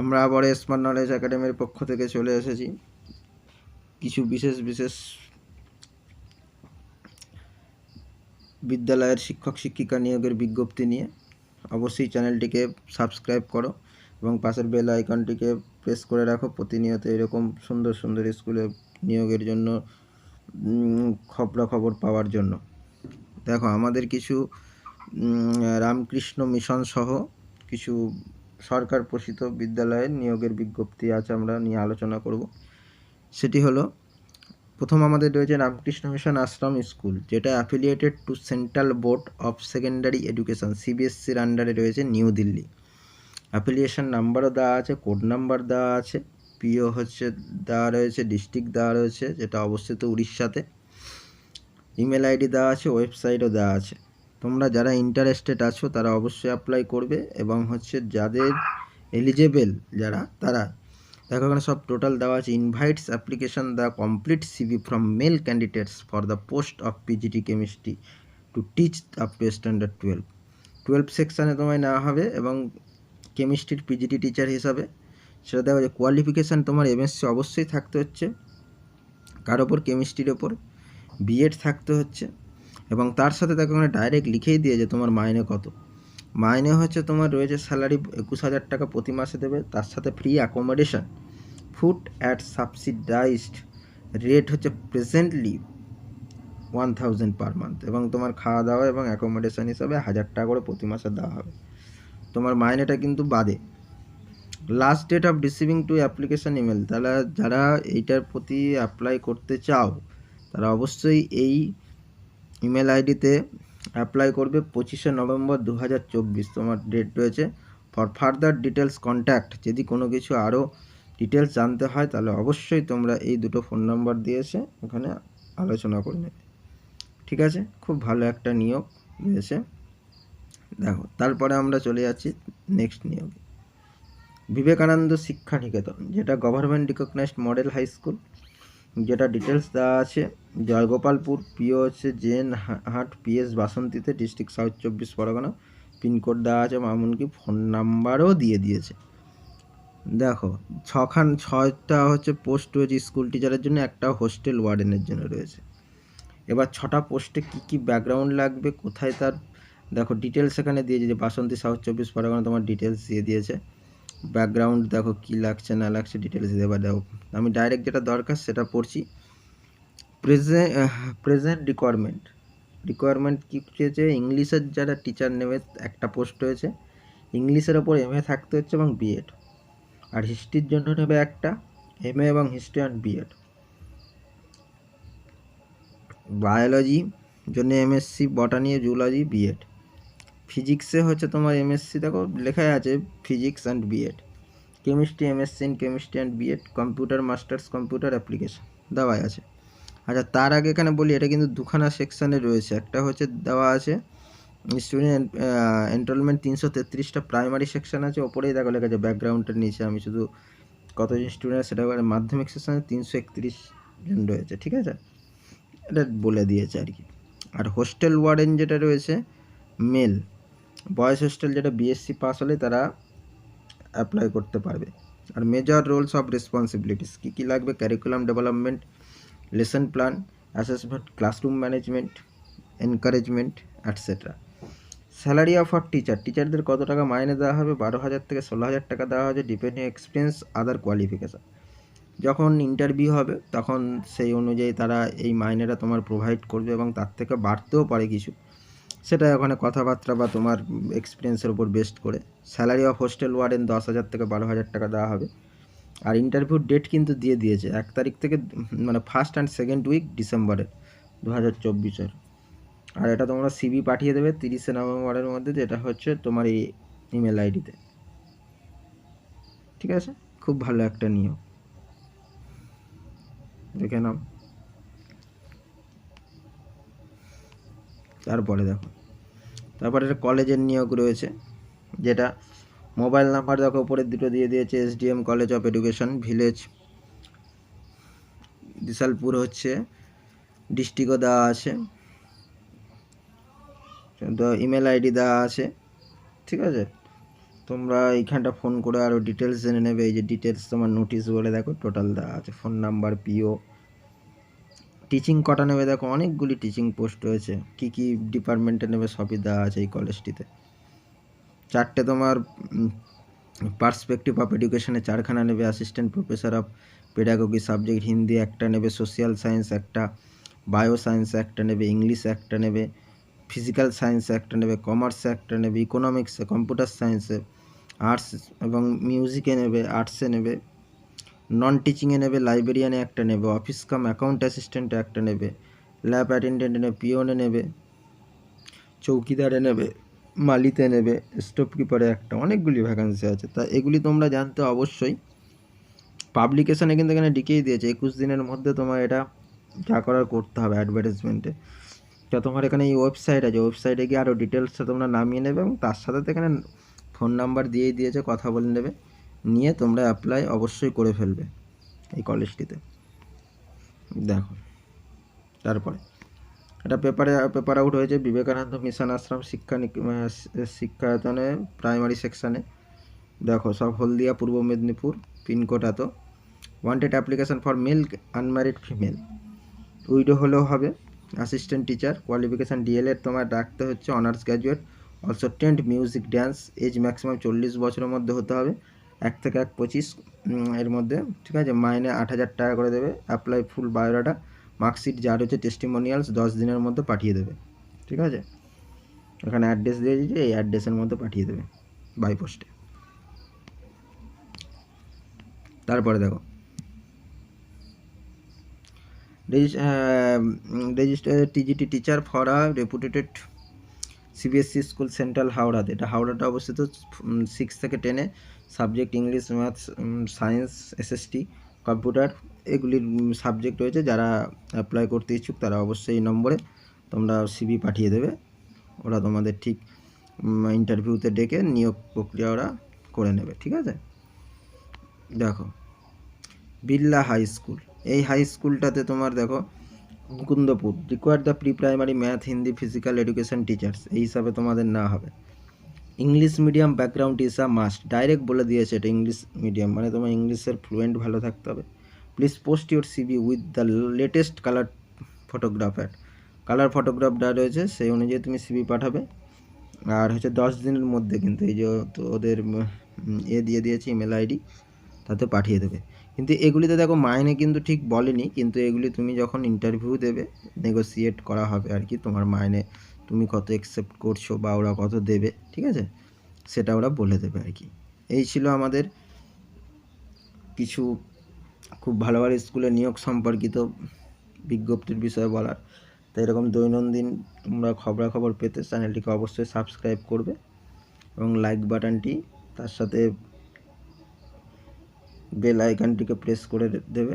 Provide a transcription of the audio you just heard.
আমরা আবার smart knowledge একাডেমির পক্ষ থেকে চলে এসেছি। কিছু বিশেষ বিশেষ বিদ্যালয়ের শিক্ষক, শিক্ষিকা নিয়োগের বিজ্ঞপ্তি নিয়ে অবশ্যই চ্যানেলটিকে সাবস্ক্রাইব করো এবং পাশের বেল আইকনটিকে প্রেস করে রাখো। প্রতিনিয়ত এরকম সুন্দর সুন্দর স্কুলে নিয়োগের জন্য খবরাখবর পাওয়ার জন্য। দেখো, আমাদের কিছু রামকৃষ্ণ মিশন সহ কিছু সরকার পোষিত বিদ্যালয়ের নিয়োগের বিজ্ঞপ্তি আছে আমরা নিয়ে আলোচনা করব। সেটি হলো, প্রথম আমাদের রয়েছে রামকৃষ্ণ মিশন আশ্রম স্কুল, যেটা affiliated to central board of secondary education সিবিএসসির আন্ডারে রয়েছে নিউ দিল্লি। অ্যাফিলিয়েশন নাম্বারও দেওয়া আছে কোড নাম্বার দেওয়া আছে পিও হচ্ছে, দেওয়া রয়েছে ডিস্ট্রিক্ট দেওয়া রয়েছে, যেটা অবস্থিত উড়িষ্যাতে। ইমেল আইডি দেওয়া আছে ওয়েবসাইটও দেওয়া আছে। তোমরা যারা ইন্টারেস্টেড আছো, তারা অবশ্যই অ্যাপ্লাই করবে এবং হচ্ছে যাদের এলিজেবেল যারা, তারা। দেখো এখানে সব টোটাল দেওয়া আছে। Invites application the complete CV from male candidates for the post of PGT chemistry to teach up to standard twelve twelve সেকশানে তোমায় নেওয়া হবে এবং কেমিস্ট্রির পিজিটি টিচার হিসাবে। সেটা দেখো যে কোয়ালিফিকেশান তোমার এমএসসি অবশ্যই থাকতে হচ্ছে। কার ওপর? কেমিস্ট্রির ওপর। বিএড থাকতে হচ্ছে। এবং তার সাথে তাকে ওখানে ডাইরেক্ট লিখেই দিয়ে যে তোমার মাইনে কত। মাইনে হচ্ছে তোমার রয়েছে স্যালারি একুশ হাজার টাকা প্রতি মাসে দেবে, তার সাথে free accommodation food at subsidised rate হচ্ছে presently one thousand per month এবং তোমার খাওয়া দাওয়া এবং অ্যাকোমোডেশন হিসাবে হাজার টাকা করে প্রতি মাসে দেওয়া হবে। তোমার মাইনেটা কিন্তু বাদে। Last date of receiving to application email তাহলে যারা এইটার প্রতি অ্যাপ্লাই করতে চাও, তারা অবশ্যই এই ইমেল আইডিতে অ্যাপ্লাই করবে পঁচিশে নভেম্বর দু হাজার চব্বিশ। তোমার ডেট রয়েছে। ফর ফার্দার ডিটেলস কন্ট্যাক্ট যদি কোনো কিছু আরও ডিটেলস জানতে হয়, তাহলে অবশ্যই তোমরা এই দুটো ফোন নাম্বার দিয়েছে ওখানে আলোচনা করে নেবে। ঠিক আছে? খুব ভালো একটা নিয়োগ দিয়েছে দেখো, তারপরে আমরা চলে যাচ্ছি নেক্সট নিয়োগে। বিবেকানন্দ শিক্ষা নিকেতন যেটা government recognised model high school যেটা ডিটেলস দেওয়া আছে, জয়গোপালপুর পিও হচ্ছে জেন হাট পিএস বাসন্তীতে ডিস্ট্রিক্ট সাউথ চব্বিশ পরগনা, পিনকোড দেওয়া আছে এমনকি ফোন নাম্বারও দিয়ে দিয়েছে। দেখো, ছখান, ছয়টা হচ্ছে পোস্ট রয়েছে স্কুল টিচারের জন্য, একটা হোস্টেল ওয়ার্ডেনের জন্য রয়েছে। এবার ছটা পোস্টে কী কী ব্যাকগ্রাউন্ড লাগবে, কোথায় তার, দেখো ডিটেলস এখানে দিয়েছে যে বাসন্তী সাউথ চব্বিশ পরগনা তোমার ডিটেলস দিয়ে দিয়েছে। ব্যাকগ্রাউন্ড দেখো কী লাগছে, না লাগছে ডিটেলস দেবা দেখো, আমি ডাইরেক্ট যেটা দরকার সেটা পড়ছি। প্রেজেন্ট প্রেজেন্ট রিকোয়ারমেন্ট রিকোয়ারমেন্ট কী চেয়েছে ইংলিশের যারা টিচার নেবে, একটা পোস্ট রয়েছে ইংলিশের ওপর এম এ থাকতে হচ্ছে এবং বিএড আর হিস্ট্রির জন্য নেবে একটা এম এ এবং হিস্ট্রি অ্যান্ড বিএড বায়োলজি জন্য এমএসসি বটানি জুলজি বিএড ফিজিক্সে হচ্ছে তোমার এমএসসি দেখো লেখাই আছে physics and BEd chemistry MSc in chemistry and BEd computer, masters, computer application, দেওয়াই আছে। আচ্ছা তার আগে এখানে বলি, এটা কিন্তু দুখানা সেকশানে রয়েছে। একটা হচ্ছে দেওয়া আছে, স্টুডেন্ট এনরোলমেন্ট তিনশো তেত্রিশটা প্রাইমারি সেকশন আছে, ওপরেই দেখো লেখা আছে ব্যাকগ্রাউন্ডের নিচে। আমি শুধু কতজন স্টুডেন্ট সেটা মাধ্যমিক সেকশনে তিনশো একত্রিশ জন রয়েছে, ঠিক আছে? এটা বলে দিয়েছে আর কি। আর হোস্টেল ওয়ার্ডেন যেটা রয়েছে মেল বয়েজ হোস্টেল যেটা বিএসসি পাস হলে তারা অ্যাপ্লাই করতে পারবে। আর মেজর রোলস অফ রেসপন্সিবিলিটিস কী কী লাগবে? Curriculum development lesson plan assessment classroom management encouragement etcetera salary of R teacher টিচারদের কত টাকা মাইনে দেওয়া হবে? বারো হাজার থেকে ষোলো হাজার টাকা দেওয়া হবে ডিপেন্ডিং এক্সপিরিয়েন্স আদার কোয়ালিফিকেশান যখন ইন্টারভিউ হবে, তখন সেই অনুযায়ী তারা এই মাইনেটা তোমার প্রোভাইড করবে এবং তার থেকে বাড়তেও পারে কিছু। সেটা ওখানে কথাবার্তা বা তোমার এক্সপিরিয়েন্সের উপর বেস্ট করে। স্যালারি অফ হোস্টেল ওয়ার্ডেন দশ হাজার থেকে বারো হাজার টাকা দেওয়া হবে। আর ইন্টারভিউ ডেট কিন্তু দিয়ে দিয়েছে। এক তারিখ থেকে মানে ফার্স্ট অ্যান্ড সেকেন্ড উইক ডিসেম্বরের, দু হাজার চব্বিশের। আর এটা তোমরা সিবি পাঠিয়ে দেবে তিরিশে নভেম্বরের মধ্যে, যেটা হচ্ছে তোমার এই ইমেল আইডিতে ঠিক আছে? খুব ভালো একটা নিয়ম। দেখে নাও। তারপরে দেখো। তারপরে একটা কলেজের নিয়োগ রয়েছে, যেটা মোবাইল নাম্বার দেখো উপরের দুটো দিয়ে দিয়েছে, SDM college of education village. Bishalpur হচ্ছে, ডিস্ট্রিক্টও দেওয়া আছে। তো ইমেল আইডি দেওয়া আছে, ঠিক আছে? তোমরা এইখানটা ফোন করে আরও ডিটেলস জেনে নেবে, এই যে ডিটেলস তোমার নোটিশ বলে দেখো টোটাল দেওয়া আছে। ফোন নাম্বার পিও টিচিং কটা নেবে? দেখো, অনেকগুলি টিচিং পোস্ট রয়েছে। কি কি ডিপার্টমেন্টে নেবে সবই দেওয়া আছে এই কলেজটিতে চারটে তোমার পার্সপেক্টিভ অফ এডুকেশনে চারখানা নেবে assistant professor of pedagogy subject Hindi একটা নেবে সোশ্যাল সায়েন্স একটা বায়ো সায়েন্স একটা নেবে ইংলিশ একটা নেবে ফিজিক্যাল সায়েন্সে একটা নেবে কমার্সে একটা নেবে ইকোনমিক্সে কম্পিউটার সায়েন্সে আর্টস এবং মিউজিকে নেবে আর্টসে নেবে। নন টিচিংয়ে নেবে লাইব্রেরিয়ানে একটা নেবে অফিস কাম অ্যাকাউন্ট অ্যাসিস্ট্যান্টে একটা নেবে ল্যাব অ্যাটেন্ডেন্টে নেবে পিওনে নেবে চৌকিদারে নেবে, মালিতে নেবে স্টোভ কিপারে একটা, অনেকগুলি ভ্যাকান্সি আছে। তা এগুলি তোমরা জানতে অবশ্যই। পাবলিকেশানে কিন্তু এখানে ডিকেই দিয়েছে, একুশ দিনের মধ্যে তোমার এটা যা করার করতে হবে অ্যাডভার্টাইজমেন্টে তা তোমার এখানে এই ওয়েবসাইট আছে ওয়েবসাইটে গিয়ে আরও ডিটেলসটা তোমরা নামিয়ে নেবে এবং তার সাথে তো এখানে ফোন নাম্বার দিয়েই দিয়েছে, কথা বলে নেবে। নিয়ে তোমরা অ্যাপ্লাই অবশ্যই করে ফেলবে এই কলেজটিতে দেখো, তারপরে। এটা পেপারে পেপার আউট হয়েছে বিবেকানন্দ মিশন আশ্রম শিক্ষা শিক্ষায়তনে প্রাইমারি সেকশানে দেখো, সব হলদিয়া, পূর্ব মেদিনীপুর পিনকোড এত। Wanted application for male unmarried female widow হলেও হবে assistant teacher qualification D El Ed তোমার রাখতে হচ্ছে honours graduate also tenth music dance age maximum চল্লিশ বছরের মধ্যে হতে হবে। এক থেকে এক পঁচিশ এর মধ্যে, ঠিক আছে? মাইনে আট হাজার টাকা করে দেবে। অ্যাপ্লাই ফুল বায়োডাটা মার্কশিট যার হচ্ছে টেস্টিমোনিয়ালস দশ দিনের মধ্যে পাঠিয়ে দেবে। ঠিক আছে? এখানে অ্যাড্রেস দিয়ে দিয়েছে, এই অ্যাড্রেসের মধ্যে পাঠিয়ে দেবে বাই পোস্টে তারপরে দেখো। Register TGT teacher for a reputed CBSE school central হাওড়াতে এটা হাওড়াটা অবস্থিত সিক্স থেকে টেনে subject English maths science SST computer এগুলির সাবজেক্ট রয়েছে। যারা অ্যাপ্লাই করতে ইচ্ছুক তারা অবশ্যই এই নম্বরে তোমরা সিবি পাঠিয়ে দেবে। ওরা তোমাদের ঠিক ইন্টারভিউতে ডেকে নিয়োগ প্রক্রিয়া ওরা করে নেবে, ঠিক আছে? দেখো, বিড়লা হাই স্কুল। এই হাই স্কুলটাতে তোমার দেখো Mukundapur require the pre primary math Hindi physical education teachers এই হিসাবে তোমাদের না হবে। English medium background is a must direct বলে দিয়েছে এটা ইংলিশ মিডিয়াম মানে তোমার ইংলিশের ফ্লুয়েন্ট ভালো থাকতে হবে। Please post your CV with the latest colour photographer colour ফটোগ্রাফটা রয়েছে, সেই অনুযায়ী তুমি সিবি পাঠাবে। আর হচ্ছে দশ দিনের মধ্যে কিন্তু এই যে ওদের এ দিয়ে দিয়েছে ইমেল আইডি তাতে পাঠিয়ে দেবে। কিন্তু এগুলিতে দেখো মাইনে কিন্তু ঠিক বলেনি, কিন্তু এগুলি তুমি যখন ইন্টারভিউ দেবে নেগোসিয়েট করা হবে আর কি তোমার মাইনে তুমি কত অ্যাকসেপ্ট করছ বা ওরা কত দেবে, ঠিক আছে? সেটা ওরা বলে দেবে আর কি। এই ছিল আমাদের কিছু খুব ভালো ভালো স্কুলে নিয়োগ সম্পর্কিত বিজ্ঞপ্তির বিষয়ে বলার। তো এরকম দৈনন্দিন তোমরা খবরাখবর পেতে চ্যানেলটিকে অবশ্যই সাবস্ক্রাইব করবে এবং লাইক বাটনটি তার সাথে বেল আইকনটিকে প্রেস করে দেবে।